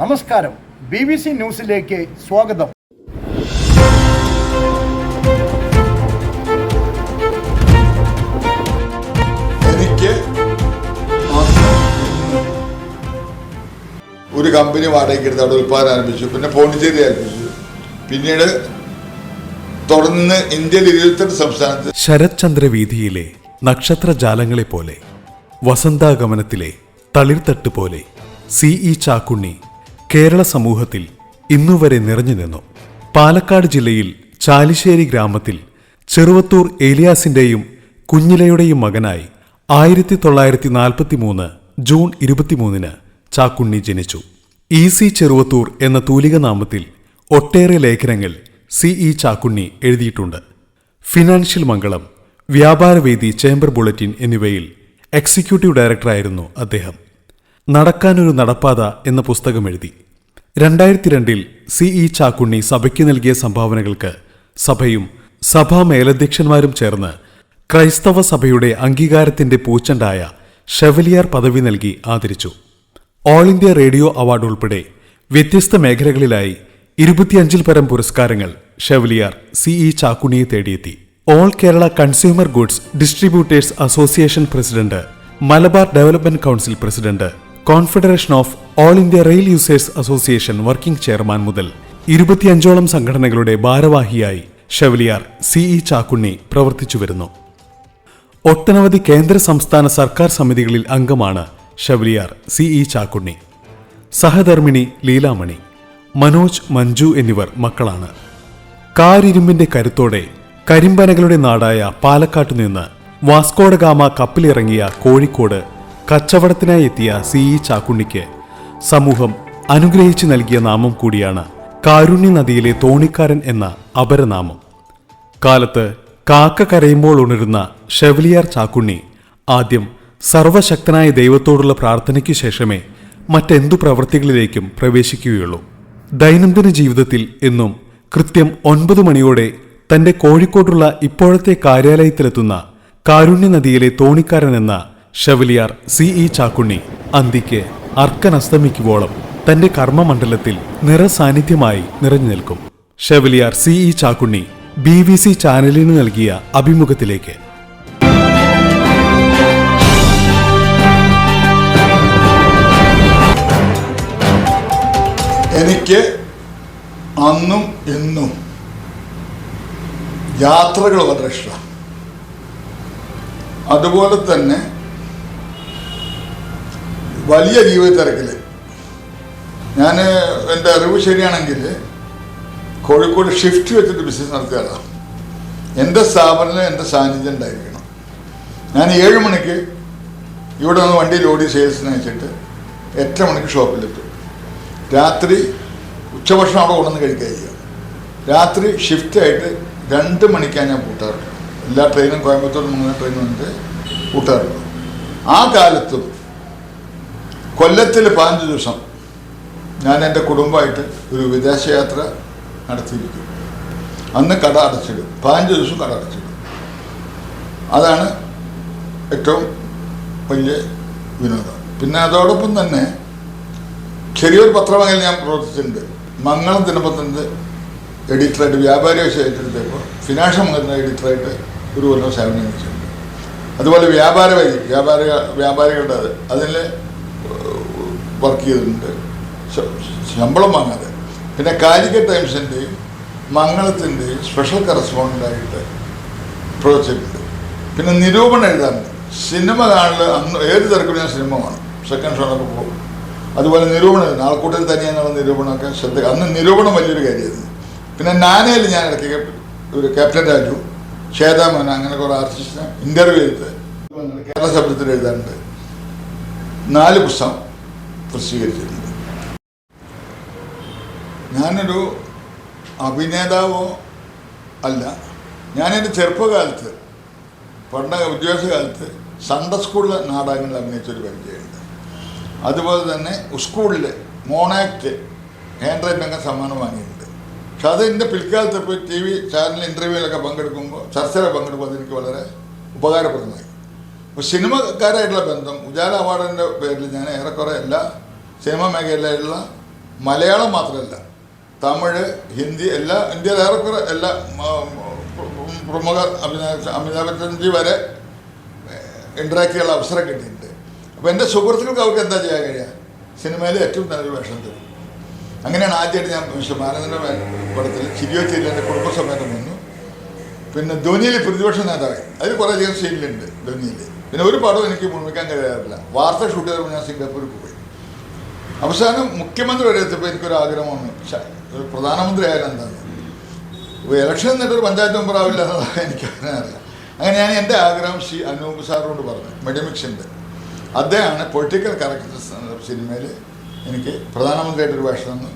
നമസ്കാരം. B B C ന്യൂസിലേക്ക് സ്വാഗതം. എനിക്ക് ഒരു കമ്പനി വാടകയ്ക്ക് എടുത്ത് അവിടെ ഉൽപ്പാദനം ആരംഭിച്ചു. പിന്നെ പോണ്ടിച്ചേരി ആരംഭിച്ചു. പിന്നീട് തുടർന്ന് ഇന്ത്യയിൽ ഇരുപത്തെട്ട് സംസ്ഥാനത്ത് ശരത് ചന്ദ്ര വീതിയിലെ നക്ഷത്രജാലങ്ങളെ പോലെ വസന്താഗമനത്തിലെ തളിർത്തട്ട് പോലെ സി ഇ ചാക്കുണ്ണി കേരള സമൂഹത്തിൽ ഇന്നുവരെ നിറഞ്ഞു നിന്നു. പാലക്കാട് ജില്ലയിൽ ചാലിശ്ശേരി ഗ്രാമത്തിൽ ചെറുവത്തൂർ ഏലിയാസിന്റെയും കുഞ്ഞിലയുടെയും മകനായി ആയിരത്തി തൊള്ളായിരത്തി നാൽപ്പത്തി മൂന്ന് ജൂൺ ഇരുപത്തിമൂന്നിന് ചാക്കുണ്ണി ജനിച്ചു. ഇ സി ചെറുവത്തൂർ എന്ന തൂലിക നാമത്തിൽ ഒട്ടേറെ ലേഖനങ്ങൾ സി ഇ ചാക്കുണ്ണി എഴുതിയിട്ടുണ്ട്. Financial Mangalam Vyaparavedi chamber bulletin എന്നിവയിൽ എക്സിക്യൂട്ടീവ് ഡയറക്ടറായിരുന്നു അദ്ദേഹം. നടക്കാനൊരു നടപ്പാത എന്ന പുസ്തകം എഴുതി. രണ്ടായിരത്തി രണ്ടിൽ സി ഇ ചാക്കുണ്ണി സഭയ്ക്ക് നൽകിയ സംഭാവനകൾക്ക് സഭയും സഭാ മേലധ്യക്ഷന്മാരും ചേർന്ന് ക്രൈസ്തവ സഭയുടെ അംഗീകാരത്തിന്റെ പൂച്ചണ്ടായ ഷെവലിയാർ പദവി നൽകി ആദരിച്ചു. ഓൾ ഇന്ത്യ റേഡിയോ അവാർഡ് ഉൾപ്പെടെ വ്യത്യസ്ത മേഖലകളിലായി ഇരുപത്തിയഞ്ചിൽ പരം പുരസ്കാരങ്ങൾ ഷെവലിയാർ സി ഇ ചാക്കുണിയെ തേടിയെത്തി. All Kerala consumer goods distributors association president Malabar development council president confederation of all India rail users association working chairman മുതൽ ഇരുപത്തിയഞ്ചോളം സംഘടനകളുടെ ഭാരവാഹിയായി ഷെവലിയാർ സി ഇ ചാക്കുണ്ണി പ്രവർത്തിച്ചു വരുന്നു. ഒട്ടനവധി കേന്ദ്ര സംസ്ഥാന സർക്കാർ സമിതികളിൽ അംഗമാണ് ഷെവലിയാർ സി ഇ ചാക്കുണ്ണി. സഹധർമ്മിണി ലീലാമണി മനോജ് മഞ്ജു എന്നിവർ മക്കളാണ്. കാരിരുമ്പിന്റെ കരുത്തോടെ കരിമ്പനകളുടെ നാടായ പാലക്കാട്ടു നിന്ന് വാസ്കോഡഗാമ കപ്പിലിറങ്ങിയ കോഴിക്കോട് കച്ചവടത്തിനായി എത്തിയ സി ഇ ചാക്കുണ്ണിക്ക് സമൂഹം അനുഗ്രഹിച്ചു നൽകിയ നാമം കൂടിയാണ് കാരുണ്യ നദിയിലെ തോണിക്കാരൻ എന്ന അപരനാമം. കാലത്ത് കാക്ക കരയുമ്പോൾ ഉണരുന്ന ഷെവലിയാർ ചാക്കുണ്ണി ആദ്യം സർവശക്തനായ ദൈവത്തോടുള്ള പ്രാർത്ഥനയ്ക്ക് ശേഷമേ മറ്റെന്തു പ്രവൃത്തികളിലേക്കും പ്രവേശിക്കുകയുള്ളൂ. ദൈനംദിന ജീവിതത്തിൽ എന്നും കൃത്യം ഒൻപത് മണിയോടെ തന്റെ കോഴിക്കോട്ടുള്ള ഇപ്പോഴത്തെ കാര്യാലയത്തിലെത്തുന്ന കാരുണ്യ നദിയിലെ തോണിക്കാരൻ എന്ന ഷെവലിയാർ സി ഇ ചാക്കുണ്ണി അന്തിക്ക് അർക്കനസ്തമിക്കുവോളം തന്റെ കർമ്മമണ്ഡലത്തിൽ നിറസാന്നിധ്യമായി നിറഞ്ഞു നിൽക്കും. Chevalier C E Chakkunni B V C ചാനലിന് നൽകിയ അഭിമുഖത്തിലേക്ക്. എനിക്ക് അന്നും ഇന്നും യാത്രകൾ വളരെ ഇഷ്ടമാണ് അതുപോലെ തന്നെ വലിയ ജീവിത തിരക്കിൽ ഞാൻ എന്റെ അറിവ് ശരിയാണെങ്കിൽ കോഴിക്കോട് ഷിഫ്റ്റ് വെച്ചിട്ട് ബിസിനസ് നടത്തിയതാണ് എന്റെ സ്ഥാപനത്തിൽ എന്റെ സാന്നിധ്യം ഉണ്ടായിരിക്കണം. ഞാൻ ഏഴ് മണിക്ക് ഇവിടെ നിന്ന് വണ്ടി ലോഡി സെയിൽസിന് അയച്ചിട്ട് എട്ട് മണിക്ക് ഷോപ്പിലെത്തും രാത്രി ഉച്ചഭക്ഷണം അവിടെ കൊണ്ടുവന്ന് കഴിക്കുക രാത്രി ഷിഫ്റ്റ് ആയിട്ട് രണ്ട് മണിക്കാണ് ഞാൻ കൂട്ടാറുള്ളത്. എല്ലാ ട്രെയിനും കോയമ്പത്തൂർ മൂന്ന് ട്രെയിനും വന്നിട്ട് കൂട്ടാറുള്ളത്. ആ കാലത്തും കൊല്ലത്തിൽ പതിനഞ്ച് ദിവസം ഞാൻ എന്റെ കുടുംബമായിട്ട് ഒരു വിദേശയാത്ര നടത്തിയിരിക്കും അന്ന് കട അടച്ചിടും പതിനഞ്ച് ദിവസം കട അടച്ചിടും അതാണ് ഏറ്റവും വലിയ വിനോദം. പിന്നെ അതോടൊപ്പം തന്നെ ചെറിയൊരു പത്രമകയിൽ ഞാൻ പ്രവർത്തിച്ചിട്ടുണ്ട്. മംഗളം ദിനപത്രത്തിന്റെ എഡിറ്ററായിട്ട് വ്യാപാരി ഏറ്റെടുത്തപ്പോൾ ഫിനാൻഷ്യൽ മംഗളത്തിന്റെ എഡിറ്ററായിട്ട് ഒരു കൊല്ലം സേവനം ചെയ്തിട്ടുണ്ട്. അതുപോലെ വ്യാപാര വഴി വ്യാപാര വ്യാപാരികളുടെ അത് അതിൽ വർക്ക് ചെയ്തിട്ടുണ്ട്. ശമ്പളം വാങ്ങാതെ. പിന്നെ കാലിക്കറ്റ് ടൈംസിന്റെയും മംഗളത്തിന്റെയും സ്പെഷ്യൽ കറസ്പോണ്ടന്റായിട്ട് പ്രവർത്തിച്ചിട്ടുണ്ട് പിന്നെ നിരൂപണം എഴുതാറുണ്ട് സിനിമ കാണൽ അന്ന് ഏത് തിരക്കും ഞാൻ സിനിമ കാണും. സെക്കൻഡ് ഷോണൊക്കെ പോകും. അതുപോലെ നിരൂപണം എഴുതുന്നു ആൾക്കൂട്ടത്തിൽ തനിയെന്നുള്ള നിരൂപണമൊക്കെ ശ്രദ്ധ അന്ന് നിരൂപണം വലിയൊരു കാര്യമായിരുന്നു. പിന്നെ നാനയിൽ ഞാൻ ഇടയ്ക്ക് ഒരു ക്യാപ്റ്റൻ രാജു ശ്വേതാമോൻ അങ്ങനെ കുറേ ആർട്ടിസ്റ്റിനെ ഇന്റർവ്യൂ ചെയ്ത് കേരള ശബ്ദത്തിൽ എഴുതാറുണ്ട്. നാല് പുസ്തകം. പ്രസിദ്ധീകരിച്ചിട്ടുണ്ട് ഞാനൊരു അഭിനേതാവോ അല്ല. ഞാനെന്റെ ചെറുപ്പകാലത്ത് പണ്ട വിദ്യാഭ്യാസ കാലത്ത് സൺഡേ സ്കൂളിൽ നാടകങ്ങളിൽ അഭിനയിച്ചൊരു പരിചയമുണ്ട്. അതുപോലെ തന്നെ സ്കൂളിൽ മോണാക്ട് ഹാൻഡ് റൈറ്റിനൊക്കെ സമ്മാനം വാങ്ങിയിട്ടുണ്ട്. പക്ഷെ അത് എന്റെ പിൽക്കാലത്ത് ഇപ്പോൾ ടി വി ചാനൽ ഇന്റർവ്യൂവിലൊക്കെ പങ്കെടുക്കുമ്പോൾ ചർച്ചയിൽ പങ്കെടുക്കുമ്പോൾ അതെനിക്ക് വളരെ ഉപകാരപ്രദമായി. അപ്പോൾ സിനിമക്കാരായിട്ടുള്ള ബന്ധം ഉജാല അവാർഡിന്റെ പേരിൽ ഞാൻ ഏറെക്കുറെ എല്ലാ സിനിമ മേഖലയിലുള്ള മലയാളം മാത്രമല്ല തമിഴ് ഹിന്ദി എല്ലാ ഇന്ത്യയിൽ ഏറെക്കുറെ എല്ലാ പ്രമുഖ അമിതാഭ് ബച്ചൻജി വരെ ഇൻട്രാക്ട് ചെയ്യാനുള്ള അവസരം കിട്ടിയിട്ടുണ്ട്. അപ്പോൾ എന്റെ സുഹൃത്തുക്കൾക്ക് അവർക്ക് എന്താ ചെയ്യാൻ കഴിയുക? സിനിമയിൽ ഏറ്റവും നല്ലൊരു വേഷം തരും. അങ്ങനെയാണ് ആദ്യമായിട്ട് ഞാൻ മിസ്റ്റർ മാനന്ദന്റെ പടത്തിൽ ചിരിയോ ചിരി എന്റെ കുടുംബസമേതം വന്നു. പിന്നെ ധോനിയിൽ പ്രതിപക്ഷ നേതാവ് അതിൽ കുറേ അധികം സീനിലുണ്ട് ധോനിയിൽ പിന്നെ ഒരു പടവും എനിക്ക് മുഴുമിക്കാൻ കഴിയാറില്ല. വാർത്ത ഷൂട്ട് ചെയ്തപ്പോൾ ഞാൻ സിംഗപ്പൂരിൽ പോയി. അവസാനം മുഖ്യമന്ത്രി വരെ എത്തിയപ്പോൾ എനിക്കൊരു ആഗ്രഹമാണ്. ഒരു പ്രധാനമന്ത്രി ആയാലും എന്താണ് ഇലക്ഷൻ എന്നിട്ട് ഒരു പഞ്ചായത്ത് മെമ്പർ ആവില്ല എന്നതാണ് എനിക്ക് അറിയാം. അങ്ങനെ ഞാൻ എന്റെ ആഗ്രഹം ശ്രീ അനൂപ് സാറിനോട് പറഞ്ഞു മെഡിമിക്സിന്റെ അദ്ദേഹമാണ് പൊളിറ്റിക്കൽ എന്ന സിനിമയിൽ എനിക്ക് പ്രധാനമന്ത്രിയായിട്ടൊരു വേഷം തന്നു.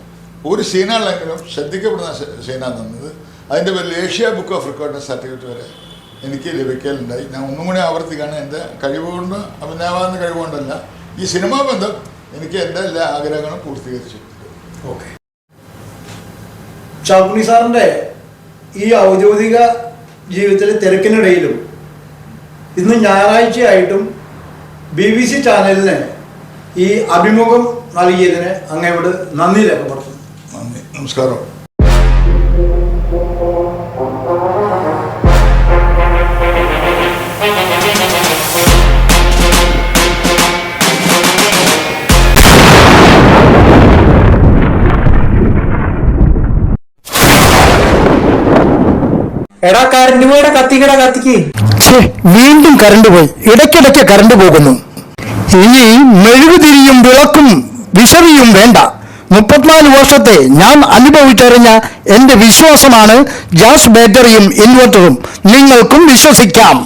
ഒരു സീനാണെങ്കിലും ശ്രദ്ധിക്കപ്പെടുന്ന സീനാണ് സീന തന്നത്. അതിന്റെ പേരിൽ ഏഷ്യ ബുക്ക് ഓഫ് റെക്കോർഡിന്റെ സർട്ടിഫിക്കറ്റ് വരെ എനിക്ക് ലഭിക്കലുണ്ടായി. ഞാൻ ഒന്നും കൂടി ആവർത്തിക്കുകയാണ്. എന്റെ കഴിവുകൊണ്ട് അഭിനയാവാവുന്ന കഴിവുകൊണ്ടല്ല. ഈ സിനിമാ ബന്ധം എനിക്ക് എന്റെ എല്ലാ ആഗ്രഹങ്ങളും പൂർത്തീകരിച്ചു ഓക്കെ. ചാക്കുണി സാറിന്റെ ഈ ഔദ്യോഗിക ജീവിതത്തിലെ തിരക്കിനിടയിലും ഇന്ന് ഞായറാഴ്ചയായിട്ടും ബി ബി സി ചാനലിന് ഈ അഭിമുഖം നൽകിയതിന് അങ്ങയോട് നന്ദി രേഖപ്പെടുത്തുന്നു. നന്ദി. നമസ്കാരം. എടാ കറണ്ട് പോയുടെ കത്തിക്കടാ കത്തിക്ക്. വീണ്ടും കറണ്ട് പോയി ഇടയ്ക്കിടയ്ക്ക് കറണ്ട് പോകുന്നു. ഇനി മെഴുകുതിരിയും വിളക്കും വിശറിയും വേണ്ട. മുപ്പത്തിനാല് വർഷത്തെ ഞാൻ അനുഭവിച്ചറിഞ്ഞ എന്റെ വിശ്വാസമാണ് ഗ്യാസ് ബാറ്ററിയും ഇൻവെർട്ടറും നിങ്ങൾക്കും വിശ്വസിക്കാം.